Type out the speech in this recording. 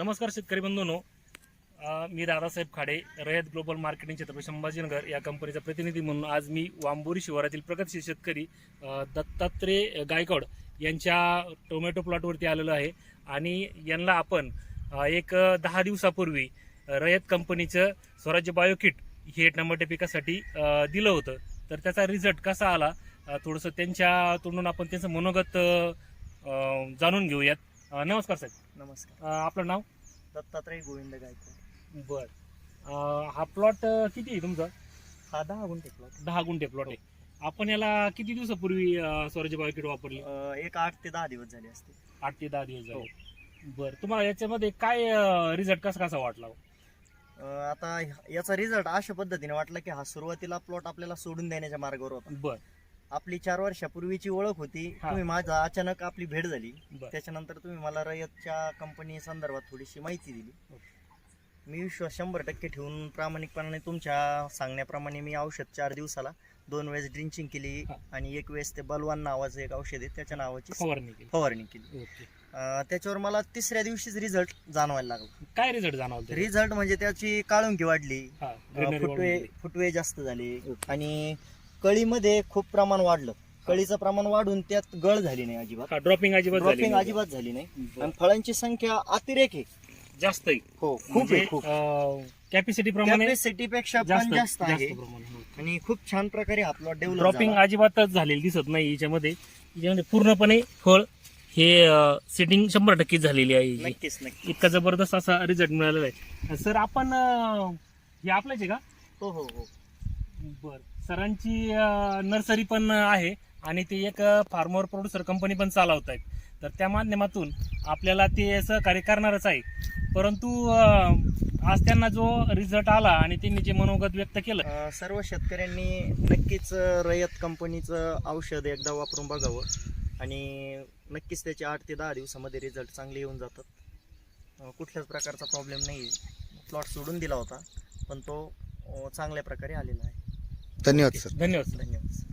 नमस्कार शेतकरी बंधूंनो. मी दादासाहेब खाडे रयत ग्लोबल मार्केटिंग छत्रपती संभाजीनगर या कंपनीचा प्रतिनिधी म्हणून आज मी वांबोरी शिवारातील प्रगतशील शेतकरी दत्तात्रय गायकवाड यांच्या टोमॅटो प्लॉटवरती आलेलो आहे. आणि यांना आपण एक दहा दिवसापूर्वी रयत कंपनीचं स्वराज्य बायोकिट हे टमाटे पिकासाठी दिलं होतं. तर त्याचा रिझल्ट कसा आला? थोडंसं त्यांच्या तोंडून आपण त्यांचं मनोगत जाणून घेऊयात. अ, नमस्कार साहेब. नमस्कार. अ, आपलं नाव? दत्तात्रय गोविंद गायकवाड. बर. हा प्लॉट किती आहे तुमचा? हा दहा गुंठे प्लॉट दहा गुंठे प्लॉट आहे. आपण याला किती दिवसापूर्वी स्वराज्य बायोकिट वापरली? एक आठ ते दहा दिवस झाले असते आठ ते दहा दिवस हो. झाले बर तुम्हाला याच्यामध्ये काय रिझल्ट कसा कसा वाटला अं, आता ह्या- याचा रिझल्ट अशा पद्धतीने वाटला की हा सुरुवातीला प्लॉट आपल्याला सोडून देण्याच्या मार्गावर होता. बर. आपली चार वर्षापूर्वीची ओळख होती हा. तुम्ही माझा अचानक आपली भेट झाली बर त्याच्यानंतर तुम्ही मला रयतच्या कंपनी संदर्भात थोडीशी माहिती दिली. मी विश्वास शंभर टक्के ठेवून प्रामाणिकपणाने तुमच्या सांगण्याप्रमाणे मी औषध चार दिवसाला दोन वेळेस ड्रिंचिंग केली हा. आणि एक वेळेस ते बलवान नावाचं एक औषध आहे त्याच्या नावाची फवारणी केली फवारणी केली ओके अं, त्याच्यावर मला तिसऱ्या दिवशीच रिझल्ट जाणवायला लागला काय रिझल्ट जाणवला रिझल्ट म्हणजे त्याची काळुंकी वाढली हा फुटवे. फुटवे जास्त झाले. आणि कळीमध्ये खूप प्रमाण वाढलं. कळीचं प्रमाण वाढून त्यात गळ झाली नाही अजिबात. ड्रॉपिंग अजिबात झाली ड्रॉपिंग नाही. अजिबात झाली नाही. आणि फळांची संख्या अतिरेक आहे. जास्त आहे. हो खूप म्हणजे आहे खूप कॅपॅसिटी प्रमाणे कॅपॅसिटी पेक्षा जास्त पण जास्त आहे हो. आणि खूप छान प्रकारे हा प्लॉट डेव्हलप ड्रॉपिंग अजिबातच झालेली दिसत नाही याच्यामध्ये. याच्यामध्ये पूर्णपणे फळ हे सेटिंग शंभर टक्के झालेली आहे याची. नक्कीच नक्की इतका जबरदस्त असा रिझल्ट मिळालेला आहे. सर आपण अं, हे आपल्याच आहे का? हो हो हो. बर. सरांची नर्सरी पण आहे आणि ते एक फार्मर प्रोड्युसर कंपनी पण चालवत आहेत तर त्या माध्यमातून आपल्याला ते सहकार्य करणारच आहे. परंतु आज त्यांना जो रिझल्ट आला आणि त्यांनी जे मनोगत व्यक्त केलं सर्व शेतकऱ्यांनी नक्कीच रयत कंपनीचं औषध एकदा वापरून बघावं आणि नक्कीच त्याचे आठ ते दहा दिवसामध्ये रिझल्ट चांगले येऊन जातात. कुठल्याच प्रकारचा प्रॉब्लेम नाही. प्लॉट सोडून दिला होता पण तो चांगल्या प्रकारे आलेला आहे. धन्यवाद सर धन्यवाद सर धन्यवाद